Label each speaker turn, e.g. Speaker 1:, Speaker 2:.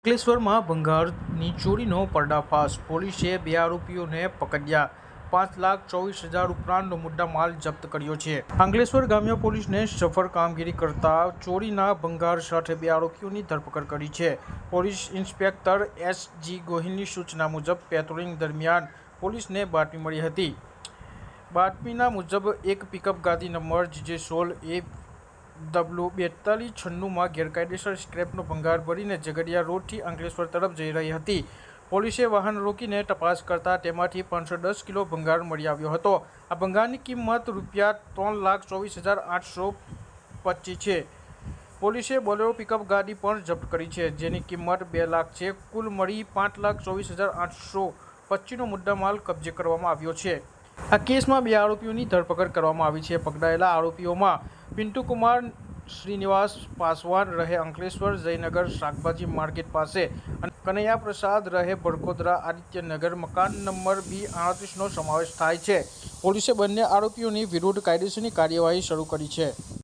Speaker 1: અંકલેશ્વરમાં ભંગારની ચોરીનો પર્દાફાશ. પોલીસે બે આરોપીઓને પકડ્યા. પાંચ લાખ ચોવીસ હજાર ઉપરાંતનો મુદ્દા માલ જપ્ત કર્યો છે. અંકલેશ્વર ગ્રામ્ય પોલીસને સફળ કામગીરી કરતા ચોરીના ભંગાર સાથે બે આરોપીઓની ધરપકડ કરી છે. પોલીસ ઇન્સ્પેક્ટર એસ જી ગોહિલની સૂચના મુજબ પેટ્રોલિંગ દરમિયાન પોલીસને બાતમી મળી હતી. બાતમીના મુજબ, એક પિકઅપ ગાડી નંબર જીજે સોલ એ ડબલ્યુ બેતાલીસ છન્નુંમાં ગેરકાયદેસર સ્ક્રેપનો ભંગાર ભરીને ઝઘડિયા રોડથી અંકલેશ્વર તરફ જઈ રહી હતી. પોલીસે વાહન રોકીને તપાસ કરતા તેમાંથી પાંચસો દસ કિલો ભંગાર મળી આવ્યો હતો. આ ભંગારની કિંમત રૂપિયા ત્રણ લાખ ચોવીસ હજાર આઠસો પચીસ છે. પોલીસે બોલેરો પિકઅપ ગાડી પણ જપ્ત કરી છે, જેની કિંમત બે લાખ છે. કુલ મળી પાંચ લાખ ચોવીસ હજાર આઠસો પચીસનો મુદ્દામાલ કબજે કરવામાં આવ્યો છે. આ કેસમાં બે આરોપીઓની ધરપકડ કરવામાં આવી છે. પકડાયેલા આરોપીઓમાં પિન્ટુકુમાર શ્રીનિવાસ પાસવાન રહે અંકલેશ્વર, જયનગર, શાકભાજી માર્કેટ પાસે અને કનૈયા પ્રસાદ રહે બડકોદરા આદિત્યનગર. મકાન નંબર બી આડત્રીસનો સમાવેશ થાય છે. પોલીસે બંને આરોપીઓની વિરુદ્ધ કાયદેસરની કાર્યવાહી શરૂ કરી છે.